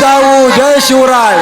जाऊ जय शिवराय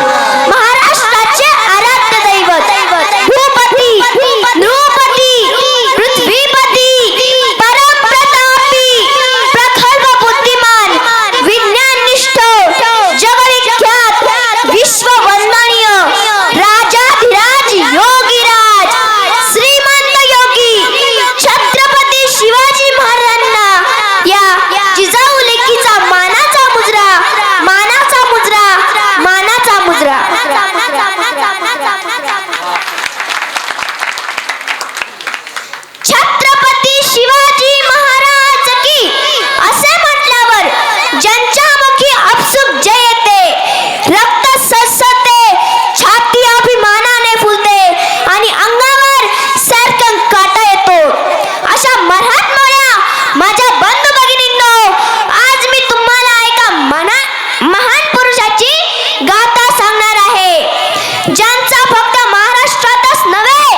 ज्यांचा फक्त महाराष्ट्रातच नव्हे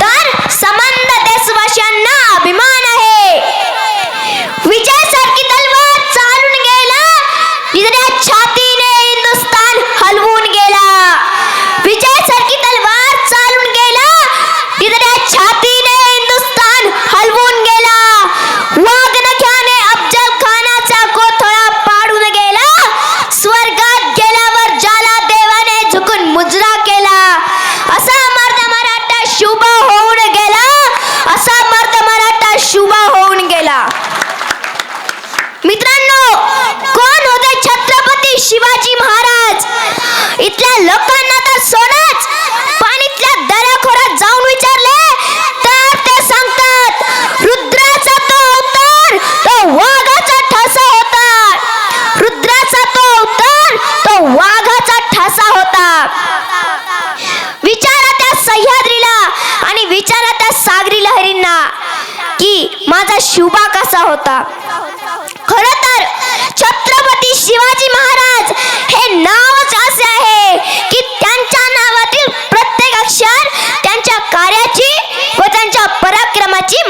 तर संबंध देशवासियांना अभिमान आहे. विजय सारखी तलवार चालून गेला तिच्या छातीने हिंदुस्तान हलवून गेला. विजय सारखी तलवार चालून गेला तिच्या छातीने हिंदुस्तान हलवून गेला. वाग इथल्या लोकांना तर सोनं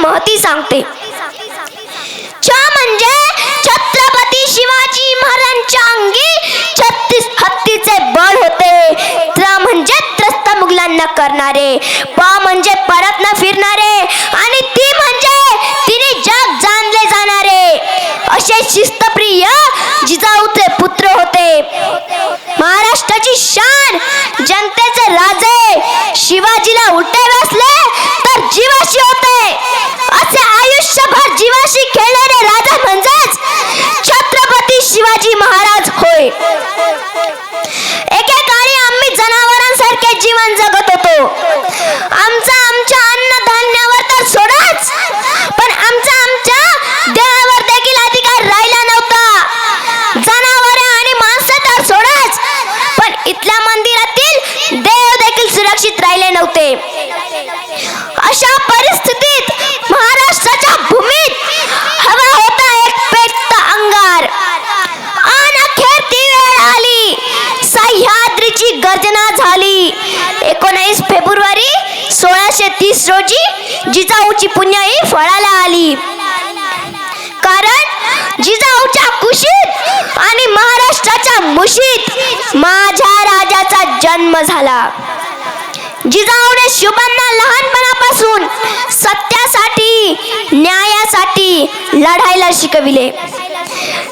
महती सांगते. म्हणजे छत्रपती शिवाजी महाराजांच्या अंगी छत्तीस हत्तीचे बळ होते. त्र म्हणजे त्रस्त मुघलांना करणारे प म्हणजे परत न फिरणारे आणि ती म्हणजे तिने जग जाणले जाणारे. असे शिस्तप्रिय जिजाऊचे पुत्र होते. महाराष्ट्राची शान जनतेचे राजे शिवाजीला उठे बसले चौदाशे तीस रोजी जिजाऊची पुण्याई फळाला आली. कारण जिजाऊच्या कुशीत आणि महाराष्ट्राच्या मुशीत माझ्या राजाचा जन्म झाला. जिजाऊने शुभांना लहानपणापासून सत्यासाठी न्यायासाठी लढायला शिकविले.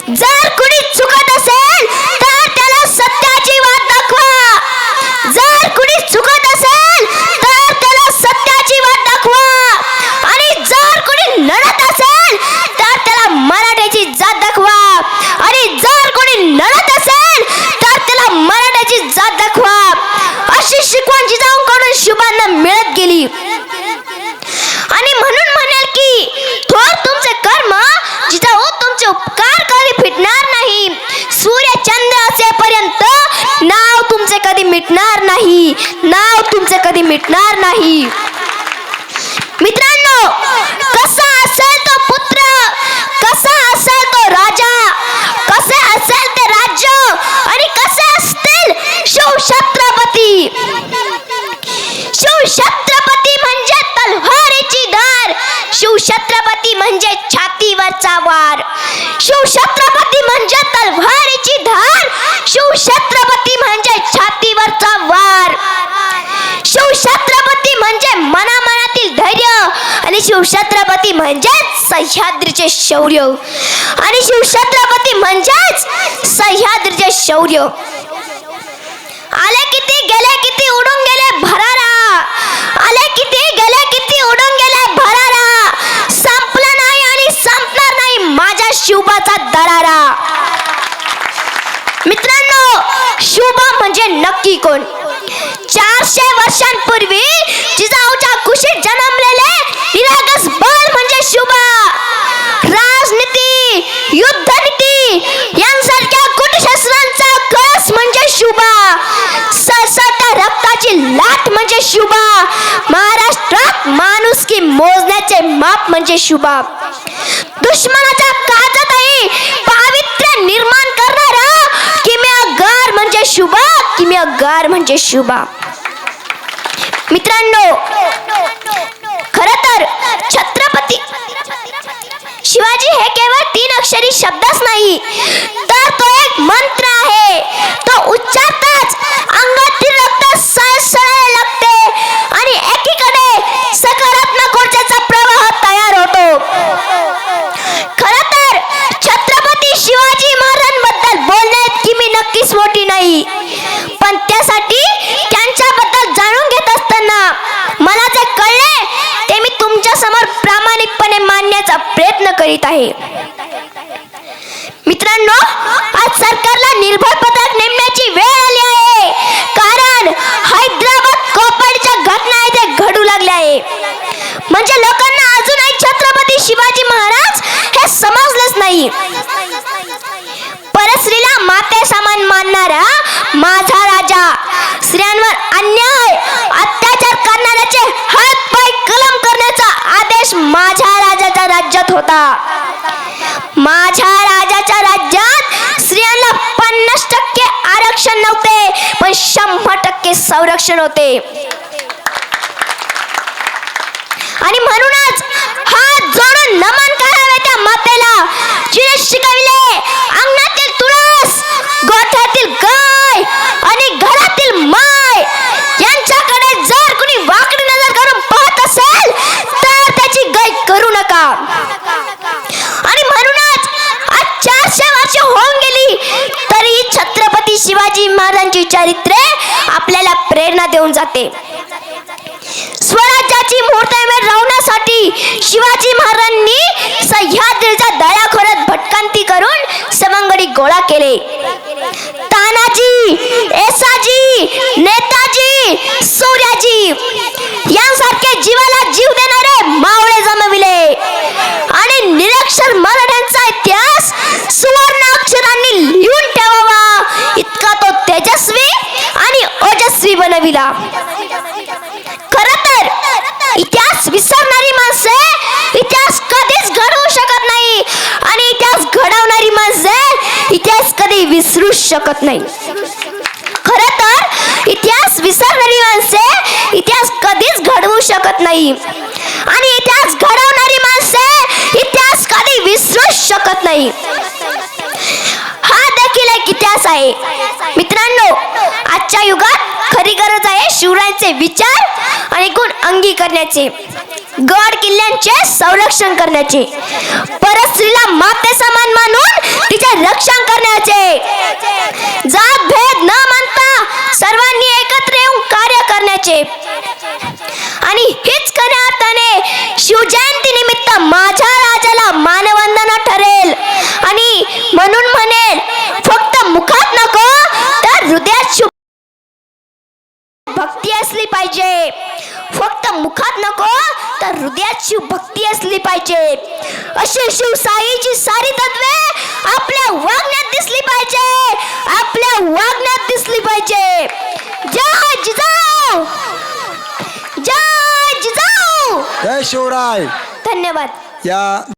जर कुणी चुकत असेल मिटणार नाही. आणि शिवछत्रपती म्हणजेच सह्याद्रीचे शौर्य. आणि शिवछत्रपती म्हणजेच सह्याद्रीचे शौर्य. आले किती गेले किती उडून गेले भरारा. आले किती गेले किती उडून गेले भरारा. संपलं नाही आणि संपणार नाही माझ्या शिवबाचा दरारा. मित्रांनो शुभा म्हणजे नक्की कोण? चारशे वर्षांपूर्वी जिजाऊच्या कुशीत जन्मलेले निरागस बळ म्हणजे शुभा राजनीती युद्धनीती यांसारख्या कुटशस्त्रांचा कस म्हणजे शुभा सळसळत्या रक्ताची लाट म्हणजे शुभा. महाराष्ट्रात माणूस की मोजण्याचे माप म्हणजे शुभा. दुश्मनाच्या काळजातही पावित्र्य निर्माण करणारा किम्यागार म्हणजे शुभा किम्यागार म्हणजे शुभा. मित्रांनो खर तर छत्रपती शिवाजी हे केवळ तीन अक्षरी शब्दच नाही तर तो एक मंत्र आहे. तो उच्चारताच अंगातील रक्त सळसळायला लागते आणि एकीकडे सकारात्मक ऊर्जेचा प्रवाह तयार होतो खर तर छत्रपती शिवाजी महाराजांबद्दल बोलण्यात की मी नक्कीच मोठी नाही पण त्यासाठी त्यांच्याबद्दल जाणून घेत असताना मला जे कळले ते मी तुमच्यासमोर प्रामाणिकपणे मांडण्याचा प्रयत्न करीत आहे मित्रांनो आज सरकारला निर्भय पथक नेमण्याची वेळ आली आहे कारण हैदराबाद कोपडच्या घटना येथे घडू लागल्या आहे म्हणजे लोकांना अजूनही छत्रपती शिवाजी महाराज हे समजलेच नाही परस्त्रीला माते समान मानणारा माझा राजा स्त्रियांवर अन्याय अत्याचार करणाऱ्याचे हात पाय कलम करण्याचा आदेश माझ्या राजाच्या राज्यात होता. माझ्या राजाच्या राज्यात स्त्रियांना पन्नास टक्के आरक्षण नव्हते पण शंभर टक्के संरक्षण होते. चरित्रे आपल्याला प्रेरणा देऊन जाते. स्वराज्याची मुहूर्तमेढ राहण्यासाठी शिवाजी महाराजांनी सह्याद्रीच्या दयाखोऱ्यात भटकांती करून समंगडी गोळा केले. तानाजी एसाजी नेताजी ओजस्वी खर तर इतिहास विसरणारी माणसे इतिहास कधीच घडवू शकत नाही. आणि इतिहास घडवणारी माणसे इतिहास कधी विसरू शकत नाही. खर तर इतिहास विसरणारी माणसे इतिहास कधीच घडवू शकत नाही. आणि इतिहास घडवणारी माणसे इतिहास कधी विसरू शकत नाही. हा देखील एक इतिहास आहे. मित्रांनो आजच्या युगात खरी गरज आहे शिवरायांचे विचार आणि गुण अंगी करण्याचे गड किल्ल्यांचे संरक्षण करण्याचे. परस्त्रीला माते समान मानून तिचे रक्षण करण्याचे. जात भेद न मानता सर्वांनी एकत्र येऊन कार्य करण्याचे आणि हेच खऱ्या अर्थाने शिवजयंती निमित्त माझ्या राजाला मानवंदना ठरेल आणि म्हणून म्हणेल फक्त मुखात नको तर हृदयात शुभ भक्ती असली पाहिजे फक्त मुखात नको तर हृदयात शिव भक्ती असली पाहिजे. अशी शिव साईची सारी तत्वे आपल्या वागण्यात दिसली पाहिजे. आपल्या वागण्यात दिसली पाहिजे. जय जिजाऊ. जय जिजाऊ. जय शिवराय. धन्यवाद. या